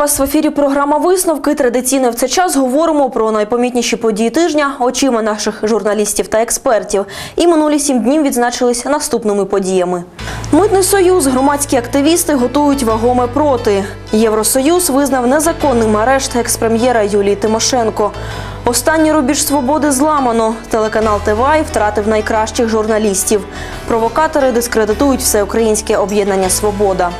вас в ефірі програма Висновки. Традиційно в цей час говоримо про найпомітніші події тижня очима наших журналістів та експертів. І минулі сім днів відзначились наступними подіями. Митний союз, громадські активісти готують вагоме проти. Євросоюз визнав незаконним арешт експрем'єра Юлії Тимошенко. Останній рубіж свободи зламано. Телеканал ТВАЙ втратив найкращих журналістів. Провокатори дискредитують всеукраїнське об'єднання Свобода.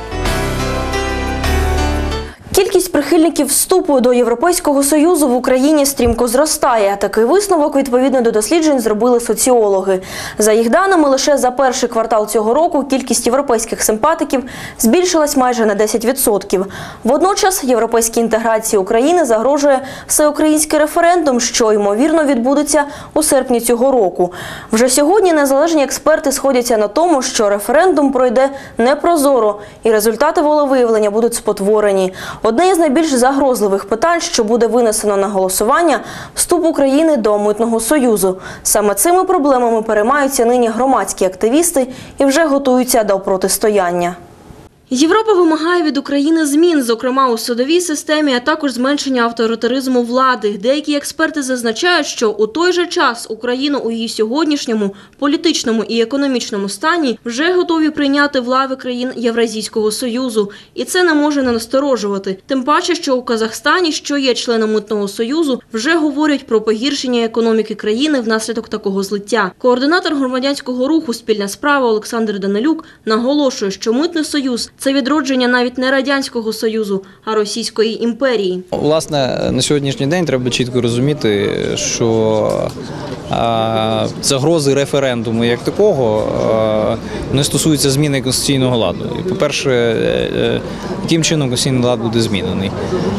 Прихильників вступу до Європейського союзу в Україні стрімко зростає. Такий висновок відповідно до досліджень зробили соціологи. За їх даними, лише за перший квартал цього року кількість європейських симпатиків збільшилась майже на 10%. Водночас європейській інтеграції України загрожує всеукраїнський референдум, що ймовірно відбудеться у серпні цього року. Вже сьогодні незалежні експерти сходяться на тому, що референдум пройде непрозоро, і результати волевиявлення будуть спотворені. Одне із найбільш загрозливих питань, що буде винесено на голосування – вступ України до митного союзу. Саме цими проблемами переймаються нині громадські активісти і вже готуються до протистояння. Європа вимагає від України змін, зокрема у судовій системі, а також зменшення авторитаризму влади. Деякі експерти зазначають, що у той же час Україну у її сьогоднішньому політичному і економічному стані вже готові прийняти влади країн Євразійського союзу, і це не може не насторожувати. Тим паче, що у Казахстані, що є членом митного союзу, вже говорять про погіршення економіки країни внаслідок такого злиття. Координатор громадянського руху Спільна справа Олександр Данилюк наголошує, що митний союз це відродження навіть не радянського союзу, а Російської імперії. Власне, на сьогоднішній день треба чітко розуміти, що е, загрози референдуму як такого е, не стосуються зміни конституційного ладу. І, По-перше, е, е, яким чином конституційний лад буде змінений?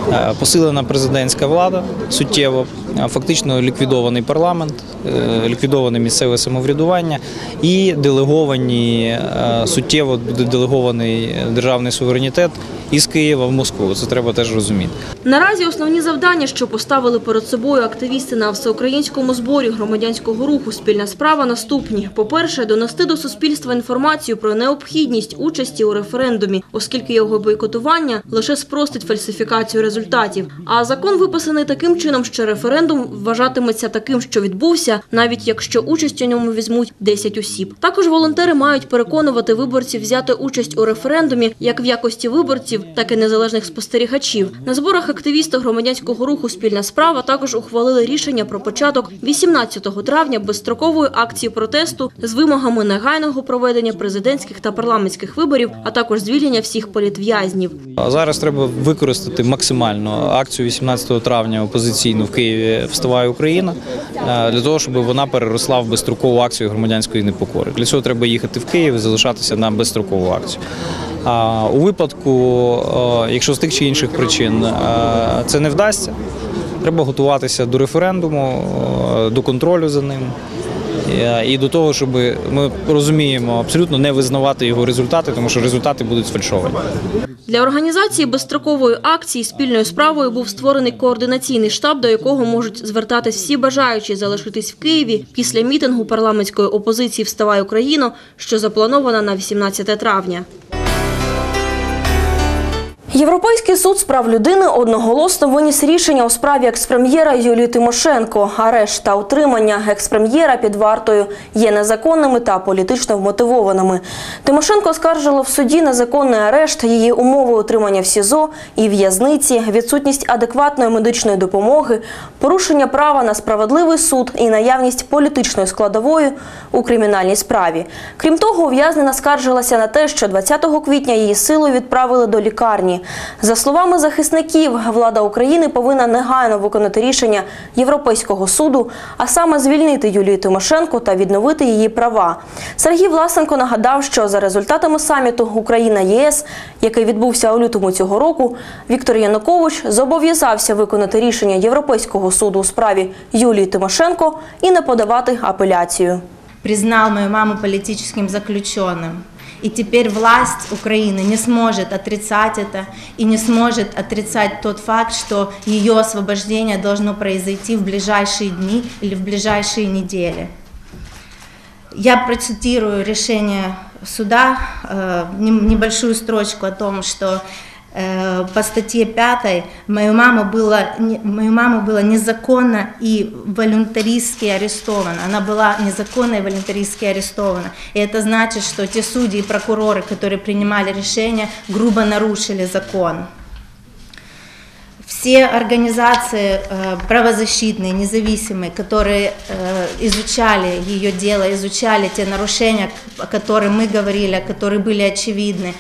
Е, Посилена президентська влада суттєво, е, фактично ліквідований парламент, е, ліквідоване місцеве самоврядування і делеговані суттєво делегований державний суверенітет із Києва в Москву. Це треба теж розуміти. Наразі основні завдання, що поставили перед собою активісти на всеукраїнському зборі громадянського руху Спільна справа наступні. По-перше, донести до суспільства інформацію про необхідність участі у референдумі, оскільки його бойкотування лише спростить фальсифікацію результатів. А закон виписаний таким чином, що референдум вважатиметься таким, що відбувся, навіть якщо участь у ньому візьмуть 10 осіб. Також волонтери мають переконувати виборців взяти участь у референдумі як в якості виборців, так і незалежних спостерігачів. На зборах активісти громадянського руху Спільна справа також ухвалили рішення про початок 18 травня безстрокової акції протесту з вимогами негайного проведення президентських та парламентських виборів, а також звільнення всіх політв'язнів. Зараз треба використати максимально акцію 18 травня опозиційну в Києві Вставає Україна е, для того, щоб вона переросла в безстрокову акцію громадянської непокори. Для цього треба їхати в Київ і залишатися на безстрокову акцію. А у випадку, е, якщо з тих чи інших причин е, це не вдасться, треба готуватися до референдуму, до контролю за ним. Е, І до того, щоб ми розуміємо абсолютно не визнавати його результати, тому що результати будуть сфальшовані. Для організації безстрокової акції спільною справою був створений координаційний штаб, до якого можуть звертатись всі бажаючі залишитись в Києві після мітингу парламентської опозиції «Вставай Україно», що запланована на 18 травня. Європейський суд з прав людини одноголосно виніс рішення у справі експрем'єра Юлії Тимошенко. Арешт та утримання експрем'єра під вартою є незаконними та політично вмотивованими. Тимошенко скаржила в суді незаконний арешт, її умови утримання в СІЗО і в'язниці, відсутність адекватної медичної допомоги, порушення права на справедливий суд і наявність політичної складової у кримінальній справі. Крім того, ув'язнена скаржилася на те, що 20 квітня її силою відправили до лікарні. За словами захисників, влада України повинна негайно виконати рішення Європейського суду, а саме звільнити Юлію Тимошенко та відновити її права. Сергій Власенко нагадав, що за результатами саміту Україна-ЄС, який відбувся у лютому цього року, Віктор Янукович зобов'язався виконати рішення Європейського суду у справі Юлії Тимошенко і не подавати апеляцію. признал мою маму политическим заключенным. И теперь власть Украины не сможет отрицать это и не сможет отрицать тот факт, что ее освобождение должно произойти в ближайшие дни или в ближайшие недели. Я процитирую решение суда, э, небольшую строчку о том, что по статье 5 мою маму было, мою маму было незаконно и волюнтаристски арестована. Она была незаконно и волюнтаристски арестована. И это значит, что те судьи и прокуроры, которые принимали решения, грубо нарушили закон. Все организации э, правозащитные, независимые, которые э, изучали ее дело, изучали те нарушения, о которых мы говорили, которые были очевидны,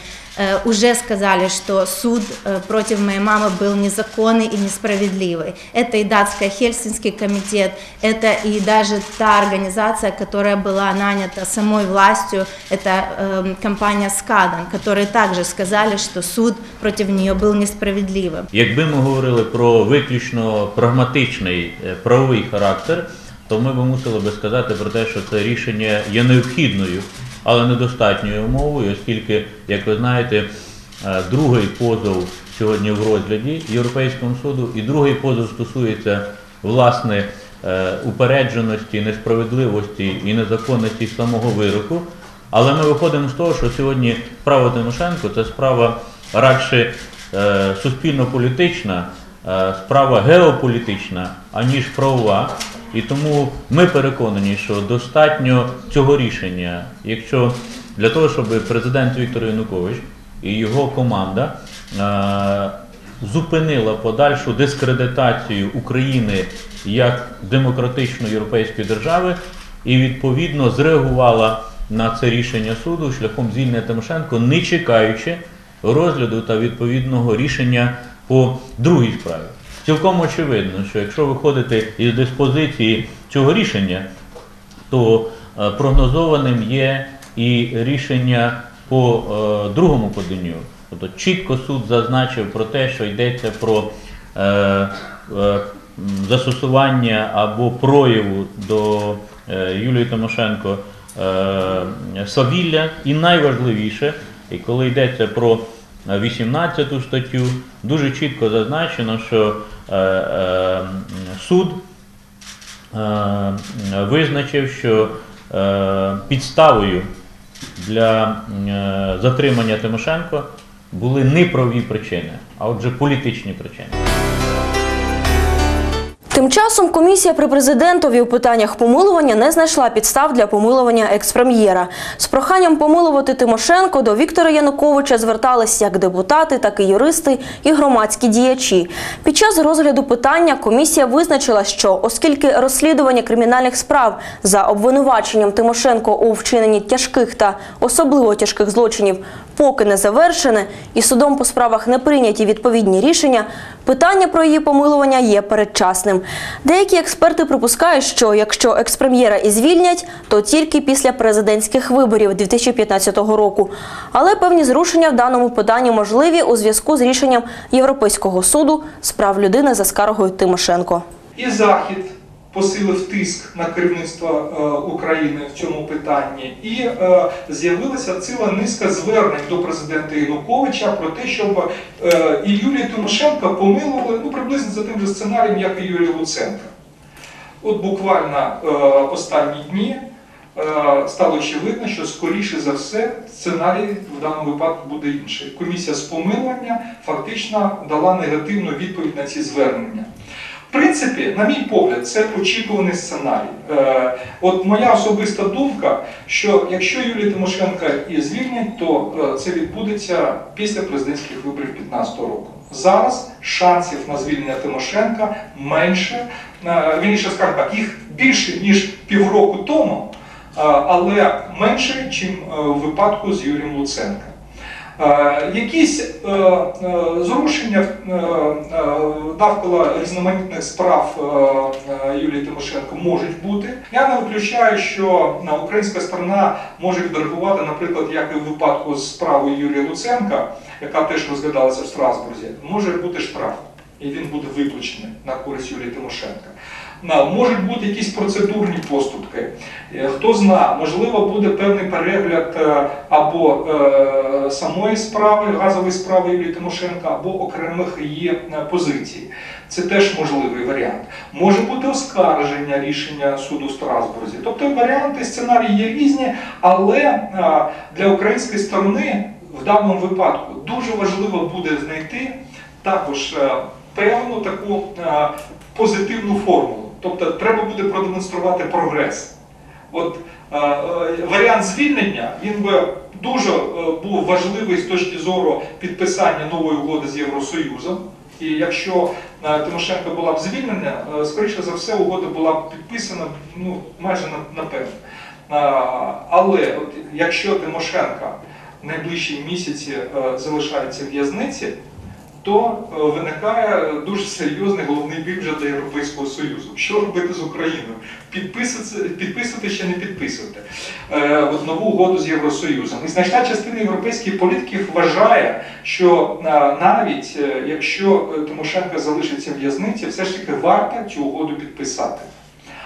уже сказали, что суд э, против моей мамы был незаконный и несправедливый. Это и датский Хельсинский комитет, это и даже та организация, которая была нанята самой властью, это э, компания Скадан, которые также сказали, что суд против нее был несправедливым. Якби ми говорили про виключно прагматичний е, правовий характер, то ми б мусили би сказати про те, що це рішення є необхідною, але недостатньою умовою, оскільки, як ви знаєте, е, другий позов сьогодні в розгляді Європейському суду, і другий позов стосується власне е, упередженості, несправедливості і незаконності самого вироку. Але ми виходимо з того, що сьогодні справа Тимошенко це справа радше е, суспільно-політична, справа геополітична, аніж правова. І тому ми переконані, що достатньо цього рішення, якщо для того, щоб президент Віктор Янукович і його команда е, зупинила подальшу дискредитацію України як демократичної європейської держави і відповідно зреагувала на це рішення суду шляхом звільнення Тимошенко, не чекаючи розгляду та відповідного рішення по другій справі. Цілком очевидно, що якщо виходити із диспозиції цього рішення, то е, прогнозованим є і рішення по е, другому поданню. Тобто чітко суд зазначив про те, що йдеться про е, застосування або прояву до Юлії Тимошенко свавілля, і найважливіше, коли йдеться про 18 статтю, дуже чітко зазначено, що е, е, суд е, визначив, що підставою для затримання Тимошенко були не праві причини, а отже політичні причини. Тим часом комісія при президентові у питаннях помилування не знайшла підстав для помилування експрем'єра. З проханням помилувати Тимошенко до Віктора Януковича звертались як депутати, так і юристи і громадські діячі. Під час розгляду питання комісія визначила, що оскільки розслідування кримінальних справ за обвинуваченням Тимошенко у вчиненні тяжких та особливо тяжких злочинів поки не завершене і судом по справах не прийняті відповідні рішення, питання про її помилування є передчасним. Деякі експерти припускають, що якщо експрем'єра і звільнять, то тільки після президентських виборів 2015 року. Але певні зрушення в даному питанні можливі у зв'язку з рішенням Європейського суду з прав людини за скаргою Тимошенко. І Захід посилив тиск на керівництво е, України в цьому питанні, і е, з'явилася ціла низка звернень до президента Януковича про те, щоб е, і Юлію Тимошенко помилували ну, приблизно за тим же сценарієм, як і Юрія Луценка. От буквально останні дні стало очевидно, що скоріше за все сценарій в даному випадку буде інший. Комісія з помилування фактично дала негативну відповідь на ці звернення. В принципі, на мій погляд, це очікуваний сценарій. Е, от моя особиста думка, що якщо Юлія Тимошенка і звільнять, то е, це відбудеться після президентських виборів 2015 року. Зараз шансів на звільнення Тимошенка менше, е, вірніше скажімо так, їх більше ніж півроку тому, е, але менше, ніж в випадку з Юрієм Луценка. Е, Якісь е, е, зрушення навколо різноманітних справ Юлії Тимошенко можуть бути. Я не виключаю, що українська сторона може відреагувати, наприклад, як і в випадку з справою Юрія Луценка, яка теж розглядалася в Страсбурзі, може бути штраф, і він буде виключений на користь Юлії Тимошенка. Можуть бути якісь процедурні поступки. Е, Хто зна, можливо, буде певний перегляд е, або е, самої справи, газової справи Юлії Тимошенка, або окремих її позицій. Це теж можливий варіант. Може бути оскарження рішення суду в Страсбурзі. Тобто варіанти, сценарії є різні, але для української сторони в даному випадку дуже важливо буде знайти також певну таку позитивну формулу. Тобто треба буде продемонструвати прогрес. От е, е, варіант звільнення він би дуже е, був важливий з точки зору підписання нової угоди з Євросоюзом. І якщо е, Тимошенко була б звільнена, е, скоріше за все, угода була б підписана ну, майже на- напевно. А, Але от, якщо Тимошенка в найближчі місяці е, залишається в в'язниці, то е, виникає дуже серйозний головний біль вже для Європейського Союзу. Що робити з Україною? Підписувати, підписувати чи не підписувати е, от нову угоду з Євросоюзом. І значна частина європейських політиків вважає, що е, навіть якщо Тимошенко залишиться в в'язниці, все ж таки варто цю угоду підписати.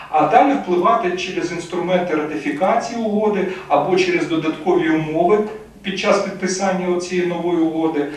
А далі впливати через інструменти ратифікації угоди або через додаткові умови під час підписання цієї нової угоди.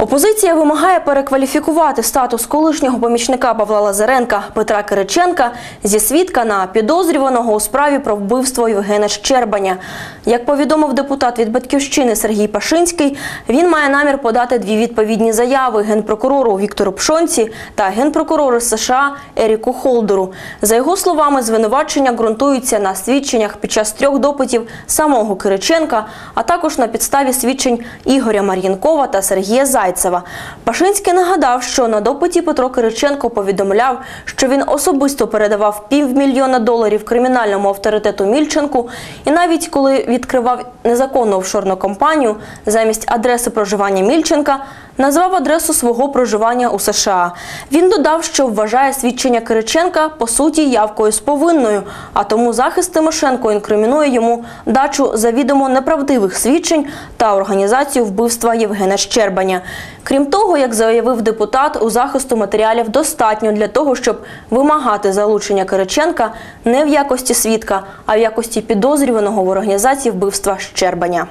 Опозиція вимагає перекваліфікувати статус колишнього помічника Павла Лазаренка Петра Кириченка зі свідка на підозрюваного у справі про вбивство Євгена Щербаня. Як повідомив депутат від батьківщини Сергій Пашинський, він має намір подати дві відповідні заяви генпрокурору Віктору Пшонці та генпрокурору США Еріку Холдеру. За його словами, звинувачення ґрунтуються на свідченнях під час трьох допитів самого Кириченка, а також на підставі свідчень Ігоря Мар'янкова та Сергія Зайцева. Пашинський нагадав, що на допиті Петро Кириченко повідомляв, що він особисто передавав півмільйона доларів кримінальному авторитету Мільченку, і навіть коли відкривав незаконну офшорну компанію, замість адреси проживання Мільченка назвав адресу свого проживання у США. Він додав, що вважає свідчення Кириченка по суті явкою з повинною, а тому захист Тимошенко інкримінує йому дачу завідомо неправдивих свідчень та організацію вбивства Євгена Щербаня. Крім того, як заявив депутат, у захисту матеріалів достатньо для того, щоб вимагати залучення Кириченка не в якості свідка, а в якості підозрюваного в організації вбивства Щербаня.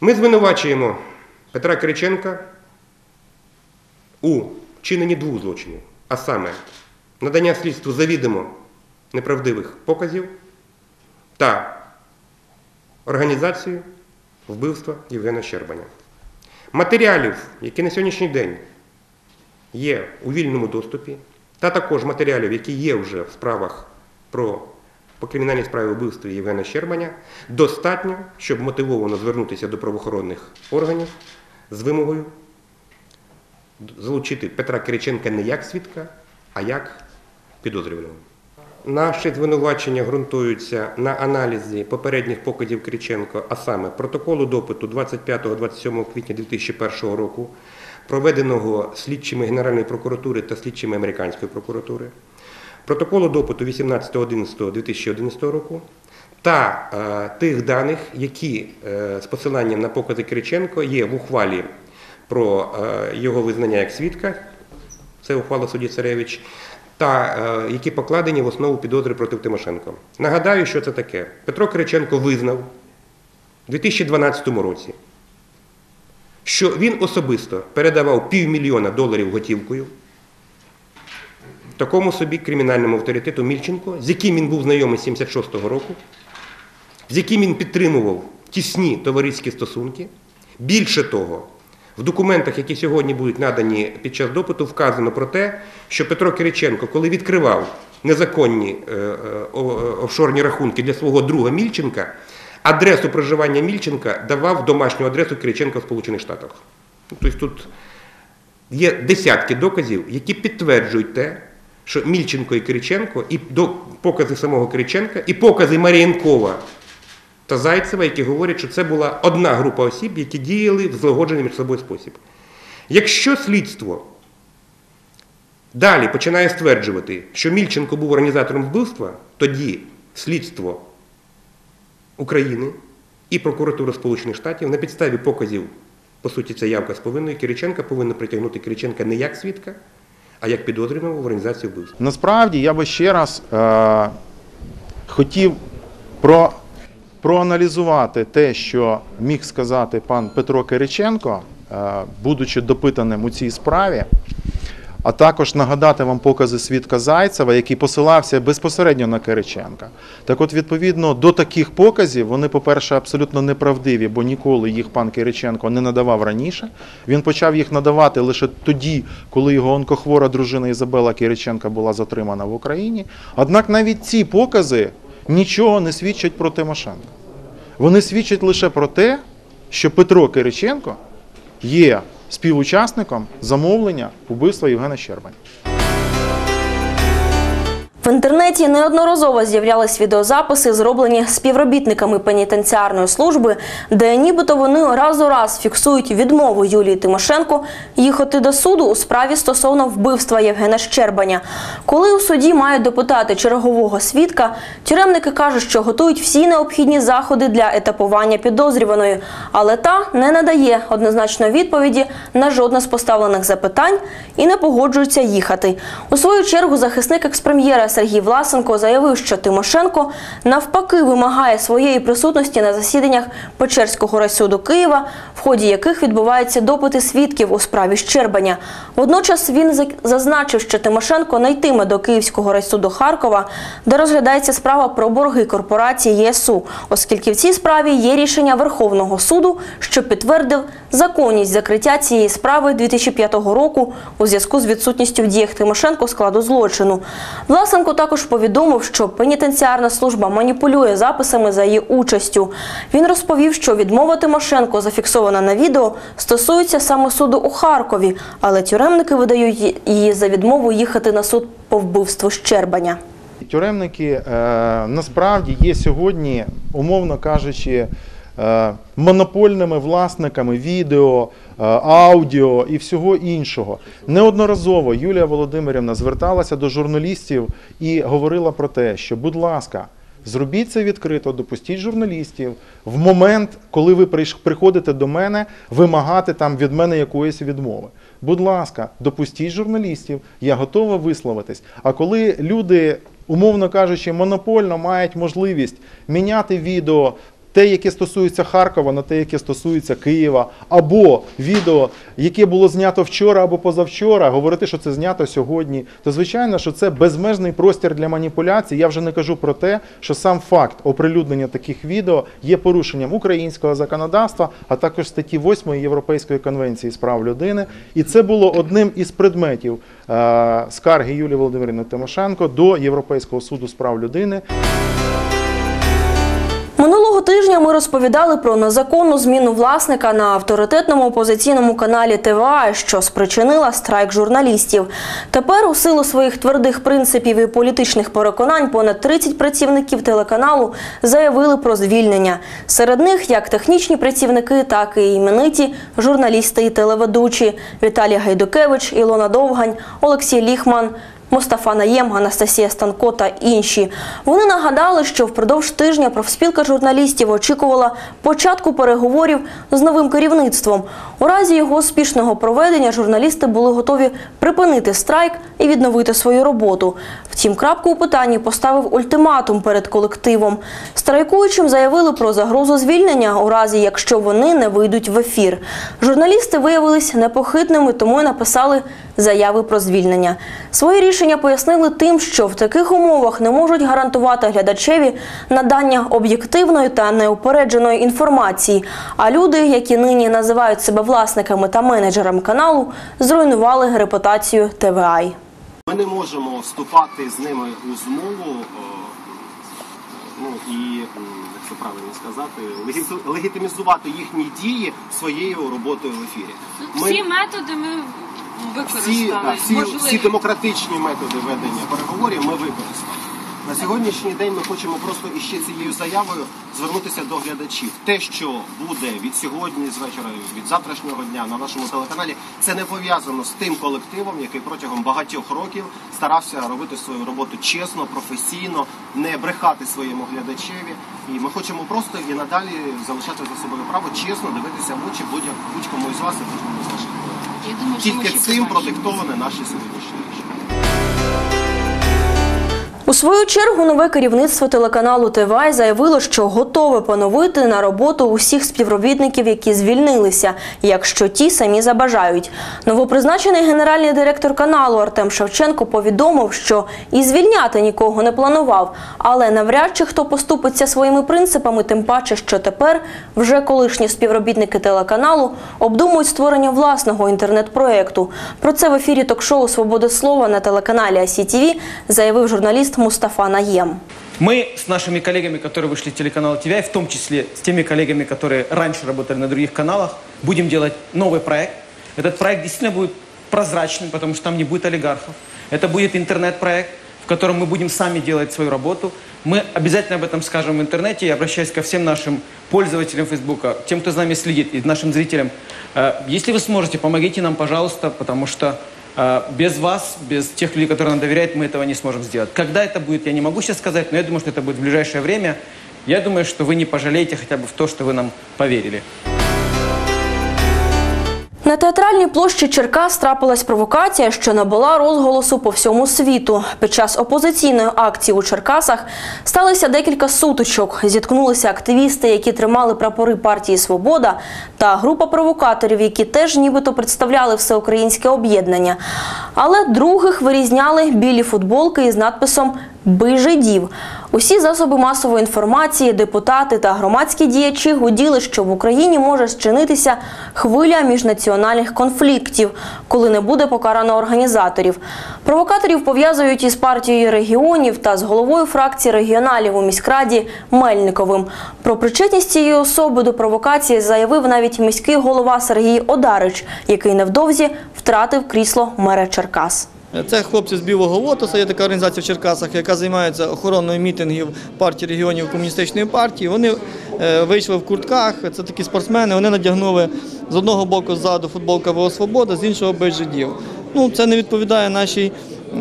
Ми звинувачуємо Петра Кириченка у вчиненні двох злочинів, а саме надання слідству завідомо неправдивих показів та організацію вбивства Євгена Щербаня. Матеріалів, які на сьогоднішній день є у вільному доступі, та також матеріалів, які є вже в справах про по кримінальній справі вбивства Євгена Щербаня, достатньо, щоб мотивовано звернутися до правоохоронних органів з вимогою залучити Петра Кириченка не як свідка, а як підозрюваного. Наші звинувачення ґрунтуються на аналізі попередніх показів Кириченко, а саме протоколу допиту 25-27 квітня 2001 року, проведеного слідчими Генеральної прокуратури та слідчими Американської прокуратури, протоколу допиту 18.11.2011 року та е, тих даних, які е, з посиланням на покази Кириченко є в ухвалі про е, його визнання як свідка, це ухвала судді Царевич, та е, які покладені в основу підозри проти Тимошенко. Нагадаю, що це таке. Петро Кириченко визнав у 2012 році, що він особисто передавав півмільйона доларів готівкою такому собі кримінальному авторитету Мільченко, з яким він був знайомий з 76-го року, з яким він підтримував тісні товариські стосунки. Більше того, в документах, які сьогодні будуть надані під час допиту, вказано про те, що Петро Кириченко, коли відкривав незаконні е, е, о- офшорні рахунки для свого друга Мільченка, адресу проживання Мільченка давав домашню адресу Кириченка в Сполучених Штатах. Тобто тут є десятки доказів, які підтверджують те, що Мільченко і Кириченко, і покази самого Кириченка, і покази Марієнкова та Зайцева, які говорять, що це була одна група осіб, які діяли в злагоджений між собою спосіб. Якщо слідство далі починає стверджувати, що Мільченко був організатором вбивства, тоді слідство України і прокуратура Сполучених Штатів на підставі показів, по суті, це явка з повинною Кириченка повинна притягнути Кириченка не як свідка, а як підозрюваного в організації вбивства. Насправді я би ще раз е, хотів про, проаналізувати те, що міг сказати пан Петро Кириченко, е, будучи допитаним у цій справі. а також нагадати вам покази свідка Зайцева, який посилався безпосередньо на Кириченка. Так от, відповідно до таких показів, вони, по-перше, абсолютно неправдиві, бо ніколи їх пан Кириченко не надавав раніше. Він почав їх надавати лише тоді, коли його онкохвора дружина Ізабела Кириченка була затримана в Україні. Однак навіть ці покази нічого не свідчать про Тимошенко. Вони свідчать лише про те, що Петро Кириченко є співучасником замовлення вбивства Євгена Щербаня. В інтернеті неодноразово з'являлись відеозаписи, зроблені співробітниками пенітенціарної служби, де нібито вони раз у раз фіксують відмову Юлії Тимошенко їхати до суду у справі стосовно вбивства Євгена Щербаня. Коли у суді мають допитати чергового свідка, тюремники кажуть, що готують всі необхідні заходи для етапування підозрюваної, але та не надає однозначної відповіді на жодне з поставлених запитань і не погоджується їхати. У свою чергу захисник експрем'єра Сергій Власенко заявив, що Тимошенко навпаки вимагає своєї присутності на засіданнях Печерського райсуду Києва, в ході яких відбуваються допити свідків у справі Щербаня. Водночас він зазначив, що Тимошенко не йтиме до Київського райсуду Харкова, де розглядається справа про борги корпорації ЄСУ, оскільки в цій справі є рішення Верховного суду, що підтвердив законність закриття цієї справи 2005 року у зв'язку з відсутністю в діях Тимошенко складу злочину. Власенко також повідомив, що пенітенціарна служба маніпулює записами за її участю. Він розповів, що відмова Тимошенко, зафіксована на відео, стосується саме суду у Харкові, але тюремники видають її за відмову їхати на суд по вбивству Щербаня. Тюремники е, насправді є сьогодні, умовно кажучи, монопольними власниками відео, е, аудіо і всього іншого. Неодноразово Юлія Володимирівна зверталася до журналістів і говорила про те, що, будь ласка, Зробіть це відкрито, допустіть журналістів в момент, коли ви приходите до мене, вимагати там від мене якоїсь відмови. Будь ласка, допустіть журналістів, я готова висловитись. А коли люди, умовно кажучи, монопольно мають можливість міняти відео. Те, яке стосується Харкова, на те, яке стосується Києва, або відео, яке було знято вчора або позавчора, говорити, що це знято сьогодні, то звичайно, що це безмежний простір для маніпуляцій. Я вже не кажу про те, що сам факт оприлюднення таких відео є порушенням українського законодавства, а також статті 8 Європейської конвенції з прав людини. І це було одним із предметів е, скарги Юлії Володимирівни Тимошенко до Європейського суду з прав людини. Минулого тижня ми розповідали про незаконну зміну власника на авторитетному опозиційному каналі ТВА, що спричинила страйк журналістів. Тепер у силу своїх твердих принципів і політичних переконань понад 30 працівників телеканалу заявили про звільнення. Серед них як технічні працівники, так і імениті журналісти і телеведучі Віталій Гайдукевич, Ілона Довгань, Олексій Ліхман. Мустафа Наєм, Анастасія Станко та інші. Вони нагадали, що впродовж тижня профспілка журналістів очікувала початку переговорів з новим керівництвом. У разі його успішного проведення журналісти були готові припинити страйк і відновити свою роботу. Втім, крапку у питанні поставив ультиматум перед колективом. Страйкуючим заявили про загрозу звільнення у разі, якщо вони не вийдуть в ефір. Журналісти виявились непохитними, тому й написали заяви про звільнення. Свої рішення пояснили тим, що в таких умовах не можуть гарантувати глядачеві надання об'єктивної та неупередженої інформації. А люди, які нині називають себе власниками та менеджерами каналу, зруйнували репутацію ТВАЙ. Ми не можемо вступати з ними у змову, е, ну і як це правильно сказати, легі- легітимізувати їхні дії своєю роботою в ефірі. Всі методи ми всі, да, всі, всі демократичні методи ведення переговорів ми використали. На сьогоднішній день ми хочемо просто іще цією заявою звернутися до глядачів. Те, що буде від сьогодні з вечора, від завтрашнього дня на нашому телеканалі, це не пов'язано з тим колективом, який протягом багатьох років старався робити свою роботу чесно, професійно, не брехати своєму глядачеві. І ми хочемо просто і надалі залишати за собою право чесно дивитися в очі будь- будь-кому із вас і будь-кому з наших колег. Я думаю, що ми Тільки ще цим побачимо. продиктоване наше сьогоднішнє. У свою чергу нове керівництво телеканалу ТВАЙ заявило, що готове поновити на роботу усіх співробітників, які звільнилися, якщо ті самі забажають. Новопризначений генеральний директор каналу Артем Шевченко повідомив, що і звільняти нікого не планував, але навряд чи хто поступиться своїми принципами, тим паче, що тепер вже колишні співробітники телеканалу обдумують створення власного інтернет-проекту. Про це в ефірі ток-шоу Свобода слова на телеканалі АСІ-ТВ заявив журналіст Мустафа Наєм. Мы с нашими коллегами, которые вышли с телеканала ТВИ, в том числе с теми коллегами, которые раньше работали на других каналах, будем делать новый проект. Этот проект действительно будет прозрачным, потому что там не будет олигархов. Это будет интернет-проект, в котором мы будем сами делать свою работу. Мы обязательно об этом скажем в интернете. Я обращаюсь ко всем нашим пользователям Фейсбука, тем, кто за нами следит, и нашим зрителям. Э, Если вы сможете, помогите нам, пожалуйста, потому что без вас, без тех людей, которые нам доверяют, мы этого не сможем сделать. Когда это будет, я не могу сейчас сказать, но я думаю, что это будет в ближайшее время. Я думаю, что вы не пожалеете хотя бы в то, что вы нам поверили. На театральній площі Черкас трапилась провокація, що набула розголосу по всьому світу. Під час опозиційної акції у Черкасах сталося декілька сутичок. Зіткнулися активісти, які тримали прапори партії Свобода, та група провокаторів, які теж нібито представляли всеукраїнське об'єднання. Але других вирізняли білі футболки із надписом «Бий жидів». Усі засоби масової інформації, депутати та громадські діячі гуділи, що в Україні може зчинитися хвиля міжнаціональних конфліктів, коли не буде покарано організаторів. Провокаторів пов'язують із партією регіонів та з головою фракції регіоналів у міськраді Мельниковим. Про причетність цієї особи до провокації заявив навіть міський голова Сергій Одарич, який невдовзі втратив крісло мера Черкас. Це хлопці з Білого Лотоса, є така організація в Черкасах, яка займається охороною мітингів партії регіонів комуністичної партії. Вони е, вийшли в куртках, це такі спортсмени, вони надягнули з одного боку ззаду футболка ВО Свобода, з іншого без жидів. Ну, це не відповідає нашій,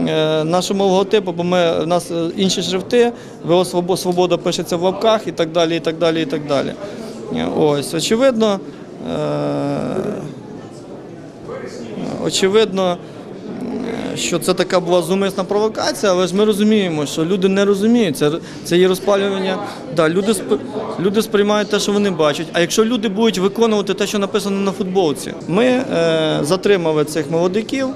е, нашому логотипу, бо ми, у нас е, інші шрифти, ВО Свобода пишеться в лапках і так далі, і так далі, і так далі. Е, Ось, очевидно, очевидно, що це така була зумисна провокація, але ж ми розуміємо, що люди не розуміють. Це, є розпалювання. Да, люди, люди сприймають те, що вони бачать. А якщо люди будуть виконувати те, що написано на футболці, ми е, затримали цих молодиків.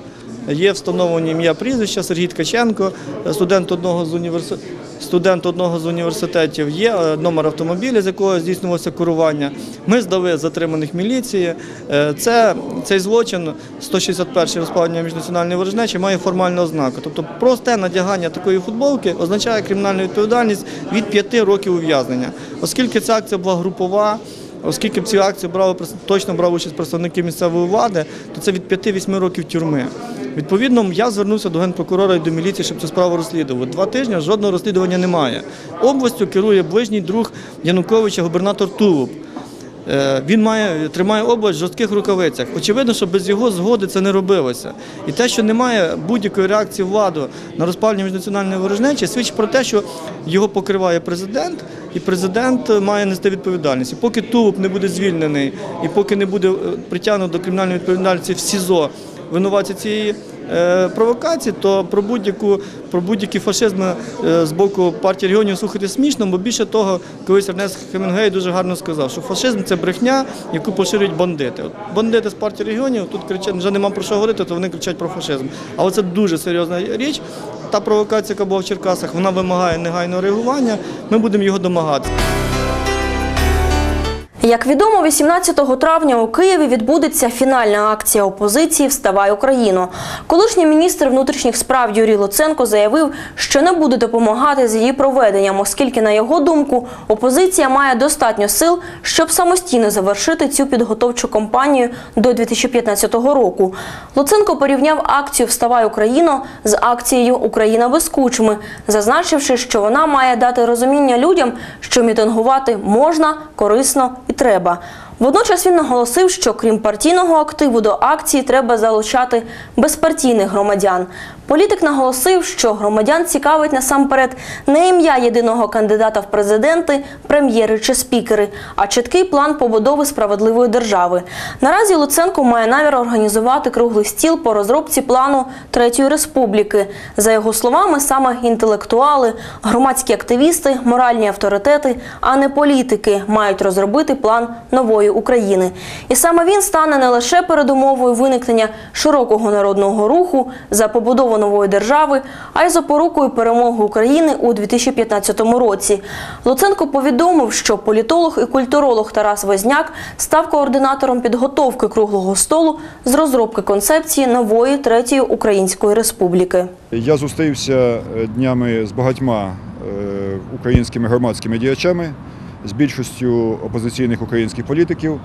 Є встановлені ім'я прізвища Сергій Ткаченко, студент одного з університетів. Студент одного з університетів є е, номер автомобіля, з якого здійснювалося керування. Ми здали затриманих міліції. Е, Це цей злочин 161-й розпалення міжнаціональної ворожнечі має формальну ознаку. Тобто просте надягання такої футболки означає кримінальну відповідальність від 5 років ув'язнення, оскільки ця акція була групова. Оскільки в цій акції брали точно брали участь представники місцевої влади, то це від 5-8 років тюрми. Відповідно, я звернувся до генпрокурора і до міліції, щоб цю справу розслідувати. Два тижні жодного розслідування немає. Областю керує ближній друг Януковича, губернатор Тулуб. Е, Він має тримає область в жорстких рукавицях. Очевидно, що без його згоди це не робилося. І те, що немає будь-якої реакції влади на розпалення міжнаціональної ворожнечі, свідчить про те, що його покриває президент, і президент має нести відповідальність. І поки Тулуб не буде звільнений, і поки не буде е, притягнуто до кримінальної відповідальності в СІЗО винуватці цієї е, провокації, то про будь-яку про будь-які е, з боку партії регіонів слухати смішно, бо більше того, колись Ернест Хемінгей дуже гарно сказав, що фашизм це брехня, яку поширюють бандити. От бандити з партії регіонів тут кричать, вже нема про що говорити, то вони кричать про фашизм. Але це дуже серйозна річ. Та провокація, яка була в Черкасах, вона вимагає негайного реагування. Ми будемо його домагатися. Як відомо, 18 травня у Києві відбудеться фінальна акція опозиції Вставай Україно. Колишній міністр внутрішніх справ Юрій Луценко заявив, що не буде допомагати з її проведенням, оскільки, на його думку, опозиція має достатньо сил, щоб самостійно завершити цю підготовчу кампанію до 2015 року. Луценко порівняв акцію Вставай Україно з акцією Україна без кучми, зазначивши, що вона має дати розуміння людям, що мітингувати можна, корисно треба. Водночас він наголосив, що крім партійного активу до акції треба залучати безпартійних громадян. Політик наголосив, що громадян цікавить насамперед не ім'я єдиного кандидата в президенти, прем'єри чи спікери, а чіткий план побудови справедливої держави. Наразі Луценко має намір організувати круглий стіл по розробці плану Третьої республіки. За його словами, саме інтелектуали, громадські активісти, моральні авторитети, а не політики мають розробити план нової України. І саме він стане не лише передумовою виникнення широкого народного руху за побудову нової держави, а й запорукою перемоги України у 2015 році. Луценко повідомив, що політолог і культуролог Тарас Возняк став координатором підготовки круглого столу з розробки концепції нової третьої української республіки. Я зустрівся е, днями з багатьма е, українськими громадськими діячами, з більшістю опозиційних українських політиків.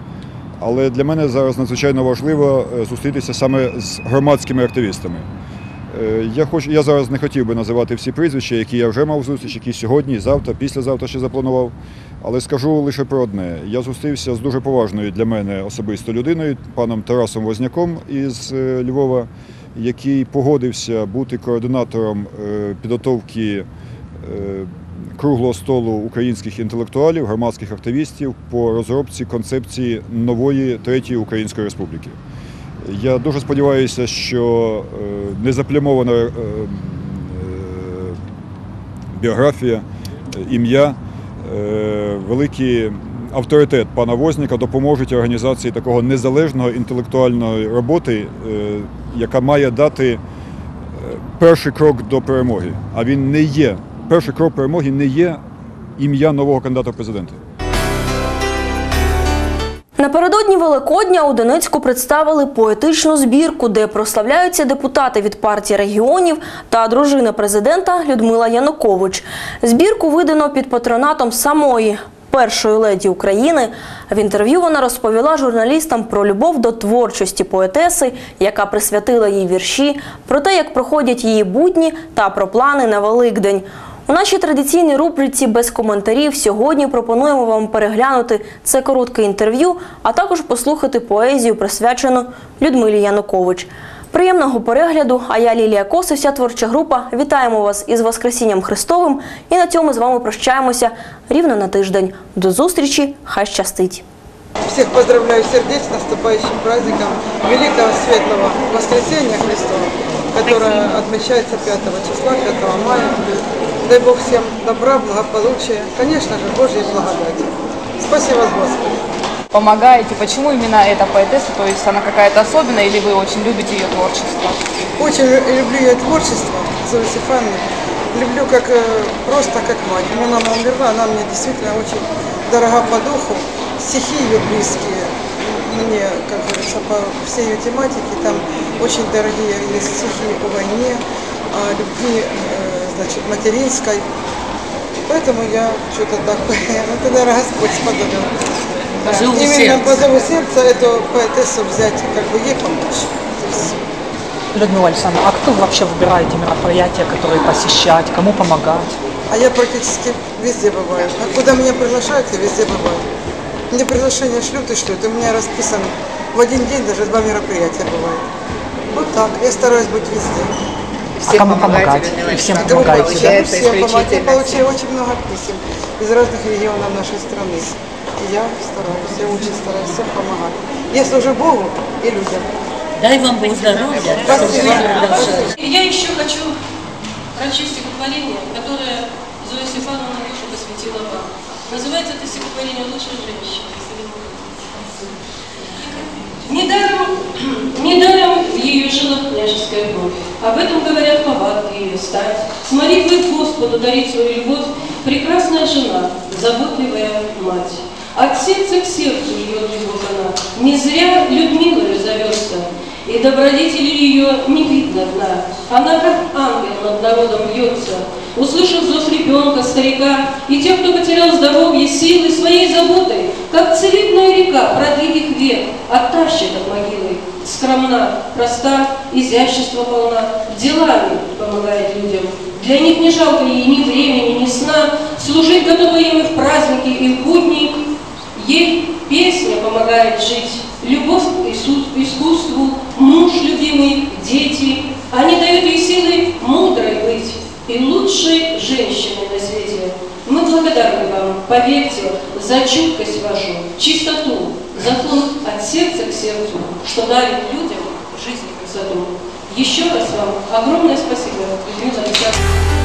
Але для мене зараз надзвичайно важливо е, зустрітися саме з громадськими активістами. Е, Я хочу, я зараз не хотів би називати всі прізвища, які я вже мав зустріч, які сьогодні, завтра, післязавтра ще запланував. Але скажу лише про одне: я зустрівся з дуже поважною для мене особисто людиною, паном Тарасом Возняком із е, Львова, який погодився бути координатором підготовки круглого столу українських інтелектуалів, громадських активістів по розробці концепції нової третьої Української республіки. Я дуже сподіваюся, що е, незаплямована е, е, біографія, ім'я, великий авторитет пана Возніка допоможуть організації такого незалежного інтелектуальної роботи, яка має дати перший крок до перемоги. А він не є. Перший крок перемоги не є ім'я нового кандидата в президенти. Напередодні Великодня у Донецьку представили поетичну збірку, де прославляються депутати від партії регіонів та дружина президента Людмила Янукович. Збірку видано під патронатом самої першої леді України. В інтерв'ю вона розповіла журналістам про любов до творчості поетеси, яка присвятила їй вірші, про те, як проходять її будні та про плани на Великдень. У нашій традиційній рубриці без коментарів сьогодні пропонуємо вам переглянути це коротке інтерв'ю, а також послухати поезію, присвячену Людмилі Янукович. Приємного перегляду! А я Лілія Коси, вся творча група. Вітаємо вас із Воскресінням Христовим. І на цьому з вами прощаємося рівно на тиждень. До зустрічі! Хай щастить! Всех поздравляю сердечно с наступающим праздником Великого Светлого Воскресения Христова, которое отмечается 5 числа, 5 мая. Дай Бог всем добра, благополучия, конечно же, Божьей благодати. Спасибо, Господи. помогаете? Почему именно эта поэтесса? То есть она какая-то особенная или вы очень любите ее творчество? Очень люблю ее творчество, Зоя Стефановна. Люблю как э, просто как мать. Мама умерла, она мне действительно очень дорога по духу. Стихи ее близкие мне, как говорится, по всей ее тематике. Там очень дорогие есть стихи о войне, о любви, э, значит, материнской. Поэтому я что-то так, вот тогда Господь сподобил. Да, Именно сердца. по зову сердца эту поэтессу взять, как бы ей помочь. Людмила Александровна, а кто вообще выбираете мероприятия, которые посещать, кому помогать? А я практически везде бываю. А куда меня приглашают, я везде бываю. Мне приглашение шлют и шлют. У меня расписан в один день даже два мероприятия бывают. Вот так. Я стараюсь быть везде. А кому помогать? И всем А помогаете, да? всем помогать. Я получаю очень много писем из разных регионов нашей страны. И я стараюсь, я очень стараюсь всем помогать. Я служу Богу и людям. Дай вам Бог здоровья. Спасибо. И я еще хочу прочесть стихотворение, которое Зоя Стефановна тоже посвятила вам. Называется это стихотворение «Лучшая женщина». Недаром, недаром в ее жилах княжеская кровь. Об этом говорят повадки ее стать. С молитвой Господу дарит свою любовь прекрасная жена, заботливая мать. От сердца к сердцу живет любовь она. Не зря Людмилою зовется. И добродетели ее не видно дна. Она как ангел над народом бьется. Услышав зов ребенка, старика и тех, кто потерял здоровье, силы своей заботой, как целебная река, продлит их век, оттащит от могилы. Скромна, проста, изящества полна, делами помогает людям. Для них не жалко ей ни времени, ни сна, служить готова им и в праздники, и в будни. Ей Песня помогает жить, любовь к иску- искусству, муж любимый, дети. Они дают ей силы мудрой быть и лучшей женщиной на свете. Мы благодарны вам, поверьте, за чуткость вашу, чистоту, за тон от сердца к сердцу, что дарит людям жизнь и красоту. Еще раз вам огромное спасибо, Людмила Александровна.